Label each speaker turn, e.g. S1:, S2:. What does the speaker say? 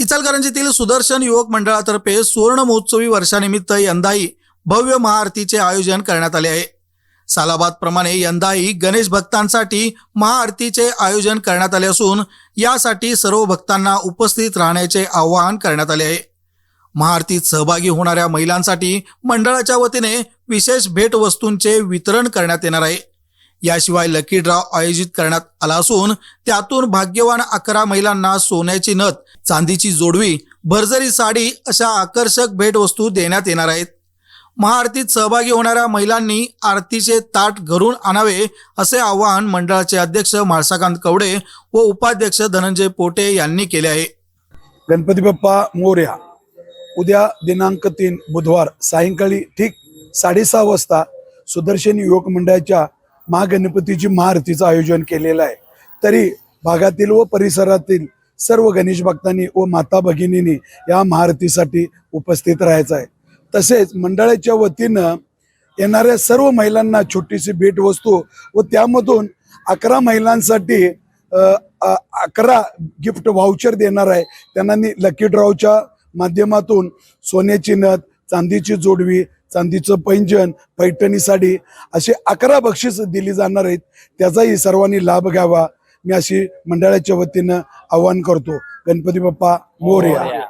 S1: इचलकरंजीतील सुदर्शन युवक मंडळातर्फे सुवर्ण महोत्सवी वर्षानिमित्त यंदाही भव्य महाआरतीचे आयोजन करण्यात आले आहे. सालाबाद प्रमाणे यंदाही गणेश भक्तांसाठी महाआरतीचे आयोजन करण्यात आले असून यासाठी सर्व भक्तांना उपस्थित राहण्याचे आवाहन करण्यात आले आहे. महाआरतीत सहभागी होणाऱ्या महिलांसाठी मंडळाच्या वतीने विशेष भेटवस्तूंचे वितरण करण्यात येणार आहे. याशिवाय लकी ड्रॉ आयोजित करण्यात आला असून त्यातून भाग्यवान अकरा महिलांना सोन्याची नथ चांदीची जोडवी भरजरी साडी अशा आकर्षक भेटवस्तू देण्यात येणार आहेत. महाआरतीत सहभागी होणाऱ्या महिलांनी आरतीचे ताट घरून आणावे असे आवाहन मंडळाचे अध्यक्ष म्हाळसाकांत कवडे व उपाध्यक्ष धनंजय पोटे यांनी केले आहे.
S2: गणपती बाप्पा मोर्या उद्या दिनांक तीन बुधवार सायंकाळी ठीक साडेसहा वाजता सुदर्शन युवक मंडळाच्या महागणपतीची महाआरतीचं आयोजन केलेलं आहे. तरी भागातील व परिसरातील सर्व गणेश भक्तांनी व माता भगिनींनी या महारतीसाठी उपस्थित राहायचं आहे तसेच मंडळाच्या वतीनं येणाऱ्या सर्व महिलांना छोटीशी भेटवस्तू व त्यामधून अकरा महिलांसाठी अकरा गिफ्ट व्हाउचर देणार आहे. त्यांना लकी ड्रॉच्या माध्यमातून सोन्याची नथ चांदीची जोडवी चांदीचं पैंजन पैठणी साडी असे अकरा बक्षीस दिली जाणार आहेत. त्याचाही सर्वांनी लाभ घ्यावा. मी अशी मंडळाच्या वतीनं आवाहन करतो. गणपती बाप्पा मोर्या.